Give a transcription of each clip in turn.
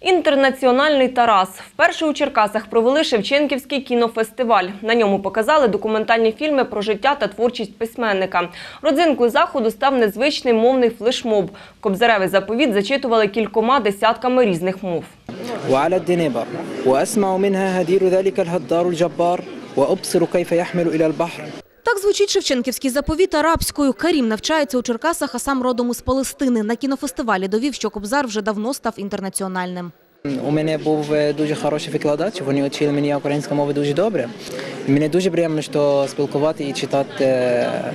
Інтернаціональний Тарас вперше у Черкасах провели Шевченківський кінофестиваль. На ньому показали документальні фільми про життя та творчість письменника. Родзинкою заходу став незвичний мовний флешмоб. Кобзаревий заповіт зачитували кількома десятками різних мов. وعلى الدنيبر وأسمع منها هدير ذلك الهدار الجبار وأبصر كيف يحمل إلى البحر так звучить Шевченківський заповіт арабською. Карім навчається у Черкасах, а сам родом із Палестини. На кінофестивалі довів, що Кобзар вже давно став інтернаціональним. У мене був е, дуже хороший викладач, вони вчили мені українську мову дуже добре. Мені дуже приємно що спілкувати і читати е,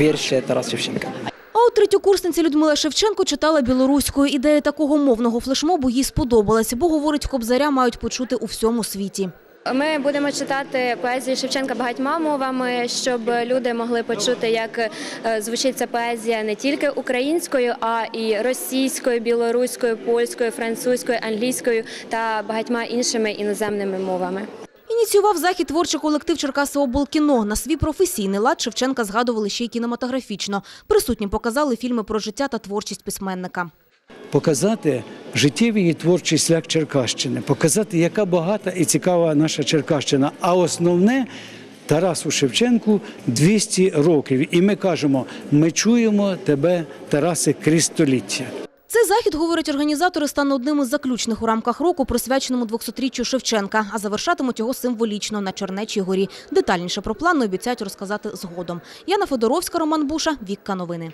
вірші Тараса Шевченка. А от третьокурсниця Людмила Шевченко читала білоруською. Ідея такого мовного флешмобу їй сподобалась, бо, говорить, Кобзаря мають почути у всьому світі. Ми будемо читати поезію Шевченка багатьма мовами, щоб люди могли почути, як е, звучить ця поезія не тільки українською, а і російською, білоруською, польською, французькою, англійською та багатьма іншими іноземними мовами. Ініціював захід творчий колектив Черкаси облкіно. На свій професійний лад Шевченка згадували ще й кінематографічно. Присутнім показали фільми про життя та творчість письменника. показати життєвий і творчий шлях Черкащини, показати, яка багата і цікава наша Черкащина. А основне Тарасу Шевченку 200 років. І ми кажемо: ми чуємо тебе, Тарасе, крізь століття. Цей захід, говорять організатори, стане одним із заключних у рамках року, присвяченому 200-річчю Шевченка, а завершатимуть його символічно на Чернечій горі. Детальніше про плани обіцяють розказати згодом. Яна Федоровська, Роман Буша, Вікка Новини.